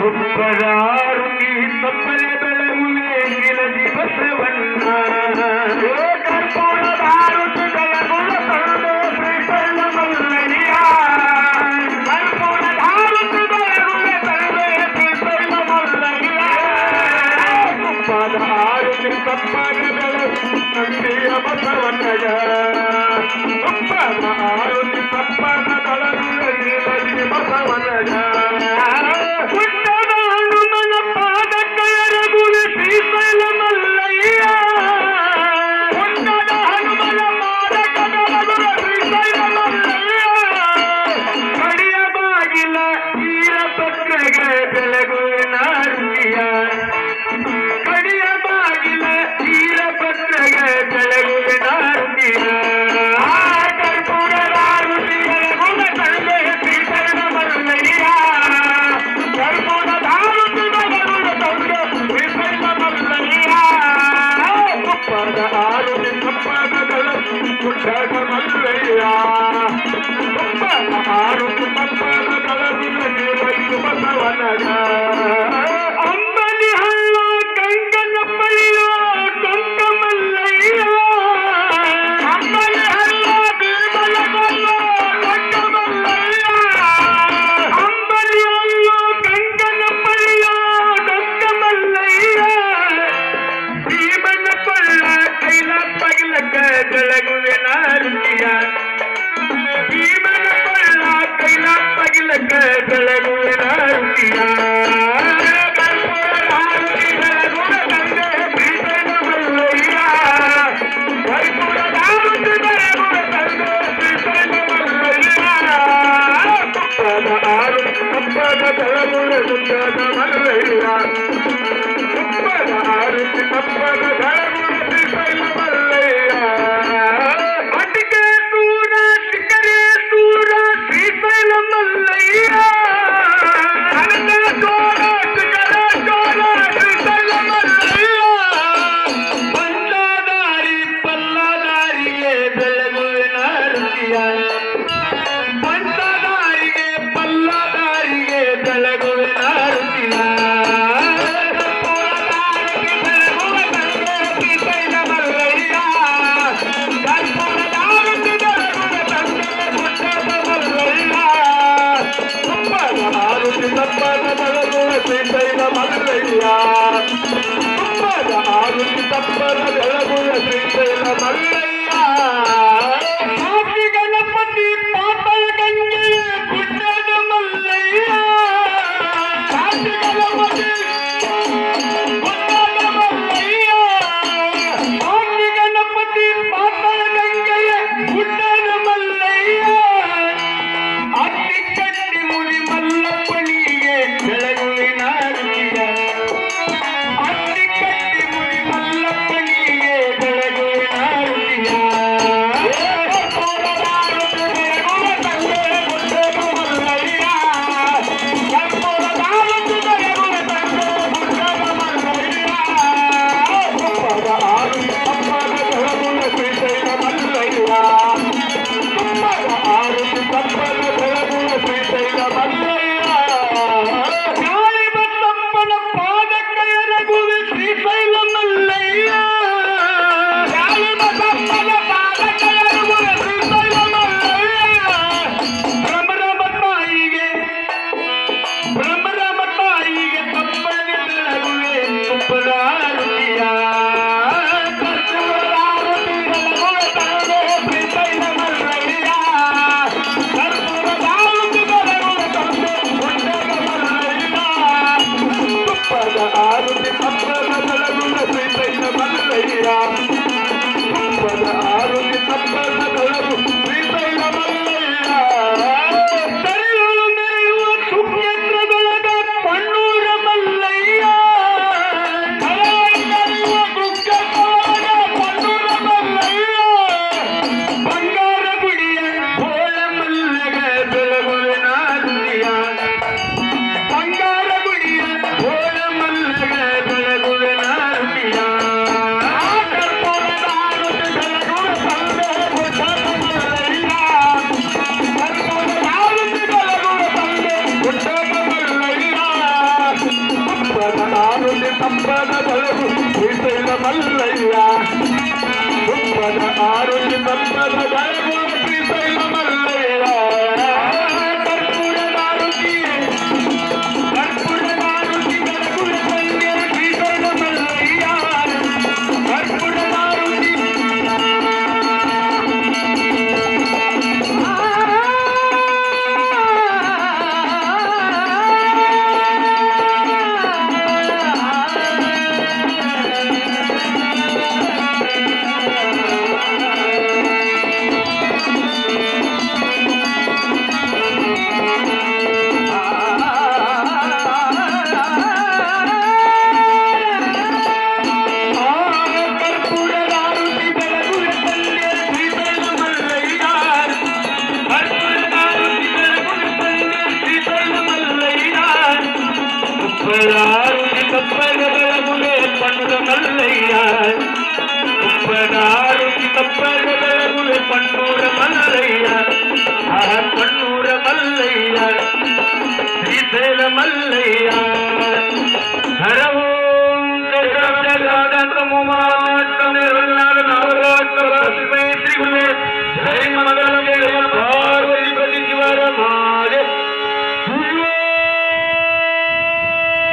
ಪುಕ್ಕರಾರು ಈ ತಪ್ಪಲೆ అన్నాడు. శ్రీశైల మల్లయ్య. తప్పద ఆరు తప్పద వెలగుల శ్రీశైల మల్లయ్య. ముప్పద బలము శ్రీశైల మల్లయ్య ముప్పద ఆరోగ్య మల్ల మల్లయ్య శ్రీశైల మల్లయ్య హర ఓం